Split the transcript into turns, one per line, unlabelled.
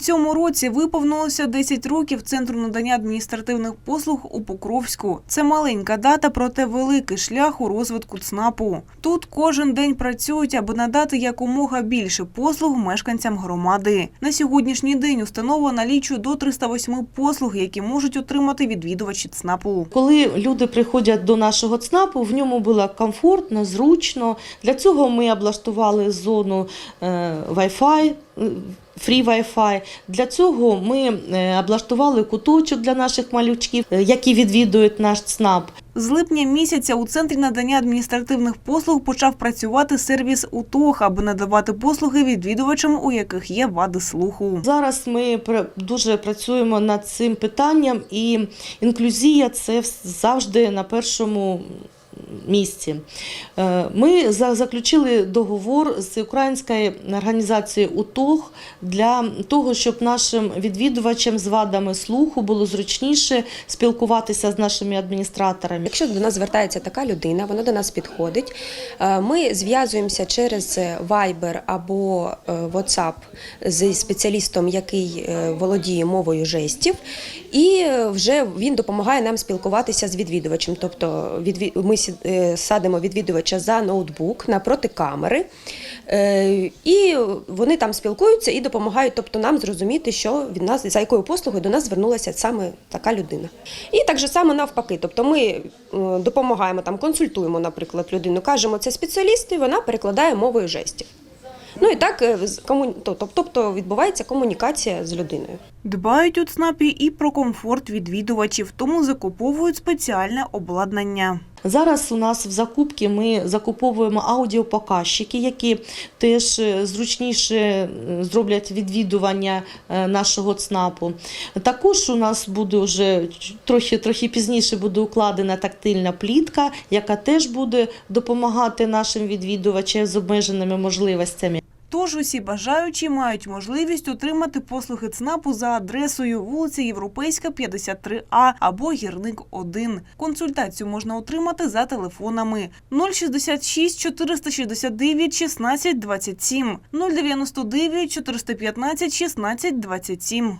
цьому році виповнилося 10 років Центру надання адміністративних послуг у Покровську. Це маленька дата, проте великий шлях у розвитку ЦНАПу. Тут кожен день працюють, аби надати якомога більше послуг мешканцям громади. На сьогоднішній день установа налічує до 308 послуг, які можуть отримати відвідувачі ЦНАПу.
Коли люди приходять до нашого ЦНАПу, в ньому було комфортно, зручно. Для цього ми облаштували зону е, Wi-Fi, Free Wi-Fi. Для цього ми е, облаштували куточок для наших малючків, е, які відвідують наш ЦНАП.
З липня місяця у центрі надання адміністративних послуг почав працювати сервіс УТОГ, аби надавати послуги відвідувачам, у яких є вади слуху.
Зараз ми дуже працюємо над цим питанням, і інклюзія це завжди на першому місці. Е, Ми заключили договор з українською організацією УТОГ для того, щоб нашим відвідувачам з вадами слуху було зручніше спілкуватися з нашими адміністраторами.
Якщо до нас звертається така людина, вона до нас підходить. е, Ми зв'язуємося через Viber або е, WhatsApp зі спеціалістом, який володіє мовою жестів, і вже він допомагає нам спілкуватися з відвідувачем. Тобто ми садимо відвідувача за ноутбук напроти камери, е, і вони там спілкуються і допомагають, тобто нам зрозуміти, що від нас за якою послугою до нас звернулася саме така людина. І так же само навпаки. Тобто ми е, допомагаємо там, консультуємо, наприклад, людину, кажемо, це спеціаліст, і вона перекладає мовою жестів. Ну і так е, тобто відбувається комунікація з людиною.
Дбають у ЦНАПі і про комфорт відвідувачів, тому закуповують спеціальне обладнання.
Зараз у нас в закупці ми закуповуємо аудіопоказчики, які теж е, зручніше е, зроблять відвідування е, нашого ЦНАПу. Також у нас буде вже трохи, трохи пізніше буде укладена тактильна плітка, яка теж буде допомагати нашим відвідувачам з обмеженими можливостями.
Тож усі бажаючі мають можливість отримати послуги ЦНАПу за адресою вулиця Європейська, 53А або Гірник 1. Консультацію можна отримати за телефонами 066 469 16 27, 099 415 16 27.